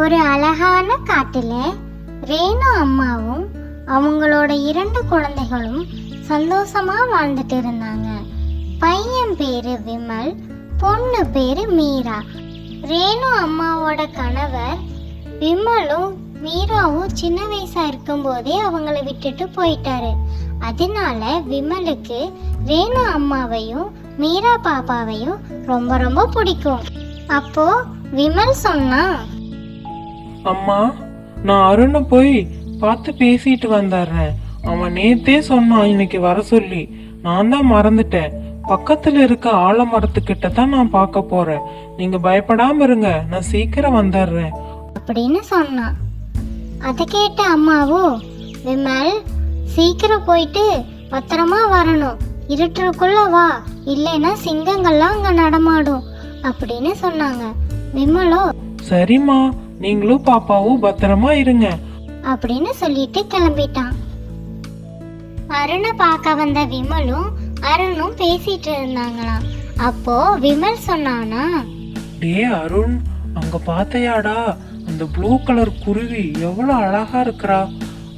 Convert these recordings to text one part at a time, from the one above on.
ஒரு அழகான காட்டில் ரேணு அம்மாவும் அவங்களோட இரண்டு குழந்தைகளும் சந்தோஷமா வாழ்ந்துட்டு இருந்தாங்க. பையன் பேரு விமல் பொண்ணு பேரு மீரா. ரேணு அம்மாவோட கணவர் விமலும் மீராவும் சின்ன வயசா இருக்கும்போதே அவங்கள விட்டுட்டு போயிட்டாரு. அதனால விமலுக்கு ரேணு அம்மாவையும் மீரா பாப்பாவையும் ரொம்ப ரொம்ப பிடிக்கும். அப்போ விமல் சொன்னா அம்மா நான் அருணை போய் பார்த்து பேசிட்டு வந்துடுறேன் அவன் நேத்தே சொன்னான் இன்னைக்கு வர சொல்லி. நான் தான் மறந்துட்டேன். பக்கத்துல இருக்க ஆலமரத்துக்கிட்ட தான் நான் பார்க்க போறேன். நீங்க பயப்படாம இருங்க நான் சீக்கிரம் வந்துடுறேன் அப்படின்னு சொன்னான். அதை கேட்ட அம்மாவோ விமல் சீக்கிரம் போயிட்டு பத்திரமா வரணும். இருட்டுக்குள்ள வா இல்லைன்னா சிங்கங்கள்லாம் அங்க நடமாடும் அப்படின்னு சொன்னாங்க. விமலோ. சரிம்மா நீங்களும் பாப்பாவும் பத்திரமா இருங்க. அப்படின்னு சொல்லிட்டு கிளம்பிட்டான். அருணை பார்க்க வந்த விமலும் அருணும் பேசிட்டு இருந்தாங்களாம். அப்போ விமல் சொன்னானா டே அருண் அங்க பார்த்தையாடா அந்த ப்ளூ கலர் குருவி எவ்வளவு அழகா இருக்கிறா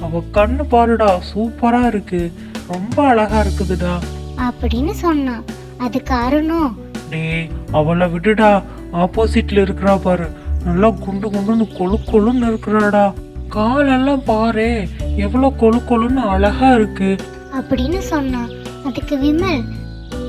அவ கண்ணு பாருடா சூப்பரா இருக்கு. ரொம்ப அழகா இருக்குதுடா. அப்படின்னு சொன்னான். அதுக்கு அருணும் டேய் அவளை விடுடா. ஆப்போசிட்ல இருக்கிறா பாரு. நல்லா குண்டு குண்டுன்னு கொழு கொழுன்னு இருக்கிறாடா. காலெல்லாம் பாரு எவ்வளவு கொழு கொழுன்னு அழகா இருக்கு. அப்படின்னு சொன்னான். அதுக்கு விமல்.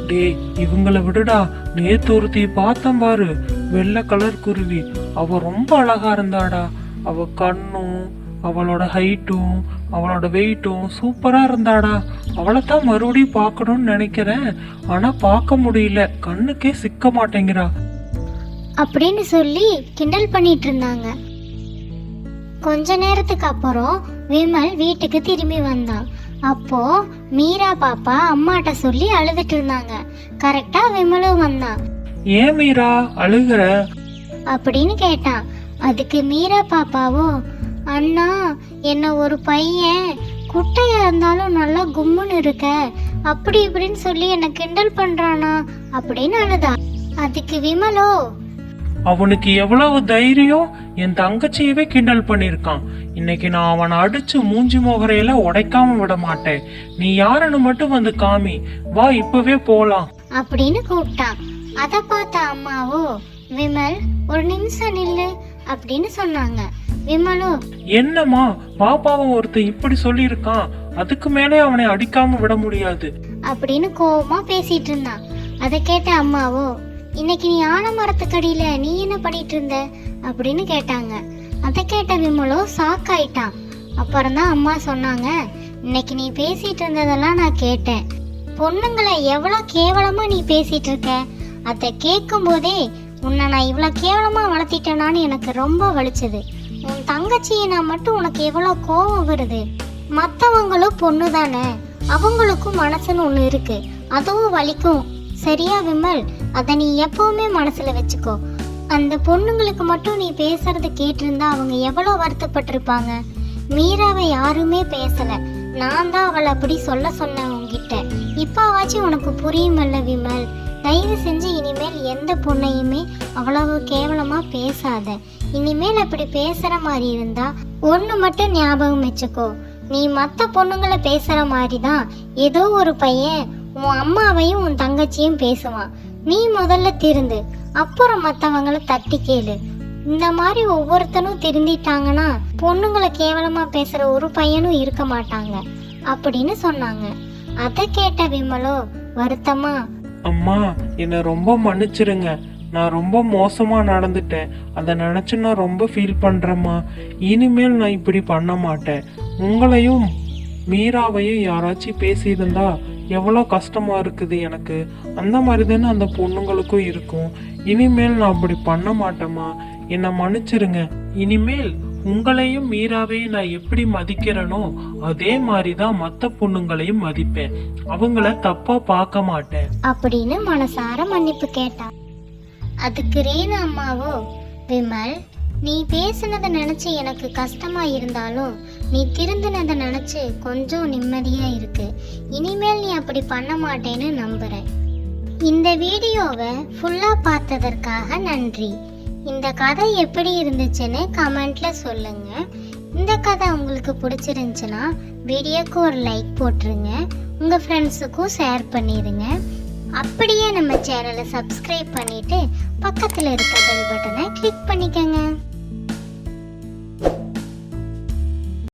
டேய் இவங்கள விடுடா. நேத்து ஒருத்தி பார்த்தேன் பாரு வெள்ளை கலர் குருவி. அவ ரொம்ப அழகா இருந்தாடா. அவ கண்ணும் அவளோட ஹைட்டும் அவளோட வெயிட்டும் சூப்பரா இருந்தாடா. அவளை தான் மறுபடியும் பார்க்கணும்னு நினைக்கிறேன். ஆனா பார்க்க முடியல. கண்ணுக்கே சிக்க மாட்டேங்கிறா. அப்படின்னு சொல்லி கிண்டல் பண்ணிட்டு இருந்தாங்க. கொஞ்ச நேரத்துக்கு அப்புறம் விமல் வீட்டுக்கு திரும்பி வந்தான். அப்போ மீரா பாப்பா அம்மாட்ட சொல்லி அழுதுட்டு இருந்தாங்க. கரெக்டா விமலும் வந்தான். ஏன் மீரா? அழுகுற? அப்படின்னு கேட்டான். அதுக்கு மீரா பாப்பாவோ அண்ணா என்ன ஒரு பையன்? குட்டையா இருந்தாலும் நல்லா கும்முன்னு இருக்க. அப்படி இப்படின்னு சொல்லி என்ன கிண்டல் பண்றானா? அப்படின்னு அழுதா. அதுக்கு விமலோ அவனுக்கு எவ்வளவு தைரியம் என் தங்கச்சியவே கிண்டல் பண்ணிருக்கான். இன்னைக்கு நான் அவனை அடிச்சு மூஞ்சி முகரையில உடைக்காம விட மாட்டேன். நீ யாருன்னு மட்டும் வந்து காமி. வா இப்பவே போலாம். அப்படின்னு கூப்பிட்டான். அதை பார்த்த அம்மாவோ விமல் ஒரு நிமிஷம் நில்லு அப்படின்னு சொன்னாங்க. விமலோ. என்னம்மா பாப்பாவை ஒருத்தன் இப்படி சொல்லியிருக்கான். அதுக்கு மேலே அவனை அடிக்காம விட முடியாது. அப்படின்னு கோவமா பேசிட்டு இருந்தான். அதை கேட்ட அம்மாவோ இன்னைக்கு நீ ஆலமரத்துக்கடியில நீ என்ன பண்ணிட்டு இருந்த? அப்படின்னு கேட்டாங்க. அதை கேட்ட விமலோ சாக்காயிட்டான் அப்புறம் தான் அம்மா சொன்னாங்க இன்னைக்கு நீ பேசிட்டு இருந்ததெல்லாம் நான் கேட்டேன். பொண்ணுங்களை எவ்வளோ கேவலமா நீ பேசிட்டு இருக்க? அதை கேட்கும் போதே உன்னை நான் இவ்வளோ கேவலமா வளர்த்திட்டேனான்னு எனக்கு ரொம்ப வலிச்சது. உன் தங்கச்சியை நான் மட்டும் உனக்கு எவ்வளோ கோவம் வருது? மற்றவங்களும் பொண்ணு தானே? அவங்களுக்கும் மனசுன்னு ஒன்று இருக்கு. அதுவும் வலிக்கும். சரியா விமல்? அதை நீ எப்பவுமே மனசுல வச்சுக்கோ. அந்த பொண்ணுங்களுக்கு மட்டும் நீ பேசுறத கேட்டிருந்தா அவங்க எவ்வளோ வருத்தப்பட்டிருப்பாங்க? மீராவை யாருமே பேசல. நான் தான் அவளை அப்படி சொல்ல சொன்னேன் உங்ககிட்ட இப்போவாச்சும் உனக்கு புரியுமல்ல விமல். தயவு செஞ்சு இனிமேல் எந்த பொண்ணையுமே அவ்வளவு கேவலமா பேசாத. இனிமேல் அப்படி பேசுற மாதிரி இருந்தா ஒன்று மட்டும் ஞாபகம் வச்சுக்கோ. நீ மற்ற பொண்ணுங்களை பேசுற மாதிரி தான் ஏதோ ஒரு பையன் உன் அம்மாவையும் உன் தங்கச்சியும் பேசுவான். நீ முதல்ல திருந்து அப்புறம் மற்றவங்கள தட்டி கேளு. இந்த மாதிரி ஒவ்வொருத்தனும் திருந்திட்டாங்கன்னா பொண்ணுங்களை கேவலமா பேசுற ஒரு பையனும் இருக்க மாட்டாங்க அப்படின்னு சொன்னாங்க. அதை கேட்ட விமலோ வருத்தமா அம்மா என்னை ரொம்ப மன்னிச்சிருங்க. நான் ரொம்ப மோசமா நடந்துட்டேன். அதை நினைச்சு நான் ரொம்ப ஃபீல் பண்றேம்மா. இனிமேல் நான் இப்படி பண்ண மாட்டேன். உங்களையும் மீராவையும் யாராச்சும் பேசியிருந்தா எவ்வளோ கஷ்டமாக இருக்குது எனக்கு? அந்த மாதிரி தானே அந்த பொண்ணுங்களுக்கும் இருக்கும். இனிமேல் நான் அப்படி பண்ண மாட்டேம்மா. என்னை மன்னிச்சிருங்க. இனிமேல் உங்களையும் மீராவையும் நான் எப்படி மதிக்கிறேனோ அதே மாதிரி தான் மற்ற பொண்ணுங்களையும் மதிப்பேன். அவங்கள தப்பா பார்க்க மாட்டேன். அப்படின்னு மனசார மன்னிப்பு கேட்டான் அதுக்கு ரீனா அம்மாவோ விமல் நீ பேசுனதை நினைச்சு எனக்கு கஷ்டமா இருந்தாலும் நீ திருந்தினதை நினைச்சு கொஞ்சம் நிம்மதியா இருக்கு. இனிமேல் நீ அப்படி பண்ண மாட்டேன்னு நம்புறேன். இந்த வீடியோவை ஃபுல்லா பார்த்ததற்காக நன்றி. இந்த கதை எப்படி இருந்துச்சுன்னு கமெண்ட்ல சொல்லுங்க. இந்த கதை உங்களுக்கு பிடிச்சிருந்துச்சுன்னா வீடியோக்கு ஒரு லைக் போட்டுருங்க. உங்க ஃப்ரெண்ட்ஸுக்கும் ஷேர் பண்ணிடுங்க அப்படியே நம்ம சேனலை சப்ஸ்கிரைப் பண்ணிட்டு பக்கத்தில் இருக்க பெல் பட்டனை கிளிக் பண்ணிக்கோங்க.